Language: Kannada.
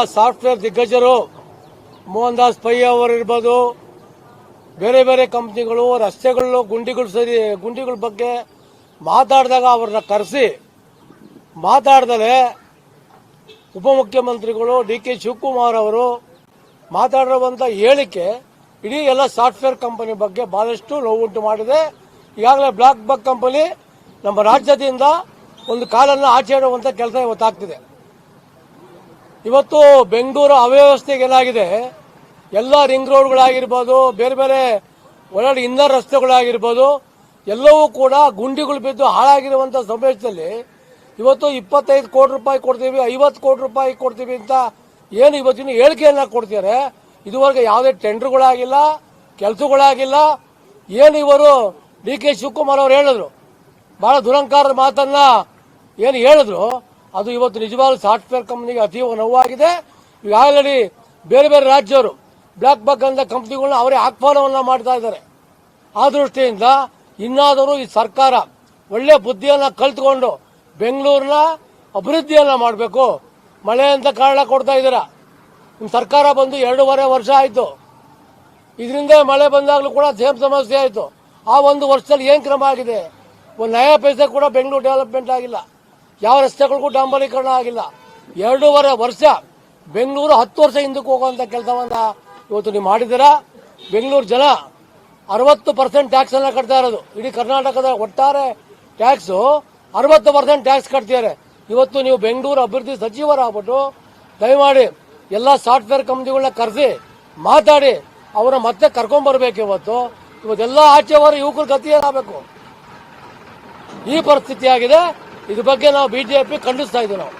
ಸಾಫ್ಟ್ವೇರ್ ದಿಗ್ಗಜರು ಮೋಹನ್ ದಾಸ್ ಪೈ ಅವರು ಇರ್ಬೋದು, ಬೇರೆ ಬೇರೆ ಕಂಪ್ನಿಗಳು, ರಸ್ತೆಗಳು, ಗುಂಡಿಗಳು ಸರಿ, ಗುಂಡಿಗಳ ಬಗ್ಗೆ ಮಾತಾಡಿದಾಗ ಅವ್ರನ್ನ ಕರೆಸಿ, ಮಾತಾಡ್ದಲೆ ಉಪಮುಖ್ಯಮಂತ್ರಿಗಳು ಡಿ ಕೆ ಶಿವಕುಮಾರ್ ಅವರು ಮಾತಾಡಿರುವಂತ ಹೇಳಿಕೆ ಇಡೀ ಎಲ್ಲ ಸಾಫ್ಟ್ವೇರ್ ಕಂಪನಿ ಬಗ್ಗೆ ಬಹಳಷ್ಟು ನೋವುಂಟು ಮಾಡಿದೆ. ಈಗಾಗಲೇ ಬ್ಲಾಕ್ ಬಕ್ ಕಂಪನಿ ನಮ್ಮ ರಾಜ್ಯದಿಂದ ಒಂದು ಕಾಲನ್ನು ಆಚೆ ಇಡುವಂತ ಕೆಲಸ ಇವತ್ತಾಗ್ತಿದೆ. ಇವತ್ತು ಬೆಂಗಳೂರು ಅವ್ಯವಸ್ಥೆಗೆ ಏನಾಗಿದೆ? ಎಲ್ಲ ರಿಂಗ್ ರೋಡ್ಗಳಾಗಿರ್ಬೋದು, ಬೇರೆ ಬೇರೆ ಒಳಗಡೆ ಇನ್ನರ್ ರಸ್ತೆಗಳಾಗಿರ್ಬೋದು, ಎಲ್ಲವೂ ಕೂಡ ಗುಂಡಿಗಳು ಬಿದ್ದು ಹಾಳಾಗಿರುವಂತ ಸಮಾವೇಶದಲ್ಲಿ ಇವತ್ತು ಇಪ್ಪತ್ತೈದು ಕೋಟಿ ರೂಪಾಯಿ ಕೊಡ್ತೀವಿ, ಐವತ್ತು ಕೋಟಿ ರೂಪಾಯಿ ಕೊಡ್ತೀವಿ ಅಂತ ಏನು ಇವತ್ತಿನ ಹೇಳಿಕೆಯನ್ನ ಕೊಡ್ತಾರೆ ಇದುವರೆಗೆ ಯಾವುದೇ ಟೆಂಡರ್ಗಳಾಗಿಲ್ಲ, ಕೆಲಸಗಳಾಗಿಲ್ಲ. ಏನು ಇವರು ಡಿ ಕೆ ಶಿವಕುಮಾರ್ ಅವರು ಹೇಳಿದ್ರು? ಬಹಳ ದುರಂಕಾರದ ಮಾತನ್ನ ಏನು ಹೇಳಿದ್ರು? ಅದು ಇವತ್ತು ನಿಜವಾಗ್ಲೂ ಸಾಫ್ಟ್ವೇರ್ ಕಂಪನಿಗೆ ಅತೀವ ನೋವಾಗಿದೆ. ಆಲ್ರೆಡಿ ಬೇರೆ ಬೇರೆ ರಾಜ್ಯವರು ಬ್ಲಾಕ್ ಬಕ್ ಅಂತ ಕಂಪ್ನಿಗಳನ್ನ ಅವರೇ ಆಹ್ವಾನವನ್ನ ಮಾಡ್ತಾ ಇದ್ದಾರೆ. ಆ ದೃಷ್ಟಿಯಿಂದ ಇನ್ನಾದರೂ ಈ ಸರ್ಕಾರ ಒಳ್ಳೆ ಬುದ್ಧಿಯನ್ನ ಕಲ್ತ್ಕೊಂಡು ಬೆಂಗಳೂರಿನ ಅಭಿವೃದ್ಧಿಯನ್ನ ಮಾಡಬೇಕು. ಮಳೆ ಅಂತ ಕಾರಣ ಕೊಡ್ತಾ ಇದ್ದೀರಾ? ನಿಮ್ಮ ಸರ್ಕಾರ ಬಂದು ಎರಡೂವರೆ ವರ್ಷ ಆಯಿತು. ಇದರಿಂದ ಮಳೆ ಬಂದಾಗಲೂ ಕೂಡ ಸೇಮ್ ಸಮಸ್ಯೆ ಆಯಿತು. ಆ ಒಂದು ವರ್ಷದಲ್ಲಿ ಏನು ಕ್ರಮ ಆಗಿದೆ? ಒಂದು ನಯ ಪೈಸೆ ಕೂಡ ಬೆಂಗಳೂರು ಡೆವಲಪ್ಮೆಂಟ್ ಆಗಿಲ್ಲ. ಯಾವ ರಸ್ತೆಗಳಿಗೂ ಡಾಂಬರೀಕರಣ ಆಗಿಲ್ಲ. ಎರಡೂವರೆ ವರ್ಷ, ಬೆಂಗಳೂರು ಹತ್ತು ವರ್ಷ ಹಿಂದಕ್ಕೆ ಹೋಗುವಂತ ಕೆಲಸವನ್ನ ಇವತ್ತು ನೀವು ಮಾಡಿದ್ದೀರಾ? ಬೆಂಗಳೂರು ಜನ ಅರವತ್ತು ಪರ್ಸೆಂಟ್ ಟ್ಯಾಕ್ಸ್ ಅನ್ನ ಕಟ್ತಾ ಇರೋದು. ಇಡೀ ಕರ್ನಾಟಕದ ಒಟ್ಟಾರೆ ಟ್ಯಾಕ್ಸ್ ಅರವತ್ತು ಪರ್ಸೆಂಟ್ ಟ್ಯಾಕ್ಸ್ ಕಟ್ತಿದ್ದಾರೆ. ಇವತ್ತು ನೀವು ಬೆಂಗಳೂರು ಅಭಿವೃದ್ಧಿ ಸಚಿವರಾಗ್ಬಿಟ್ಟು ದಯಮಾಡಿ ಎಲ್ಲ ಸಾಫ್ಟ್ವೇರ್ ಕಂಪ್ನಿಗಳನ್ನ ಕರೆಸಿ, ಮಾತಾಡಿ ಅವರ ಮತ್ತೆ ಕರ್ಕೊಂಡ್ ಬರ್ಬೇಕು ಇವತ್ತು. ಇವತ್ತೆಲ್ಲ ಆಚೆವರ ಯುವಕರು ಗತಿ ಏನಾಗಬೇಕು? ಈ ಪರಿಸ್ಥಿತಿ ಆಗಿದೆ. ಇದ್ರ ಬಗ್ಗೆ ನಾವು ಬಿಜೆಪಿ ಖಂಡಿಸ್ತಾ ಇದ್ದೀವಿ ನಾವು.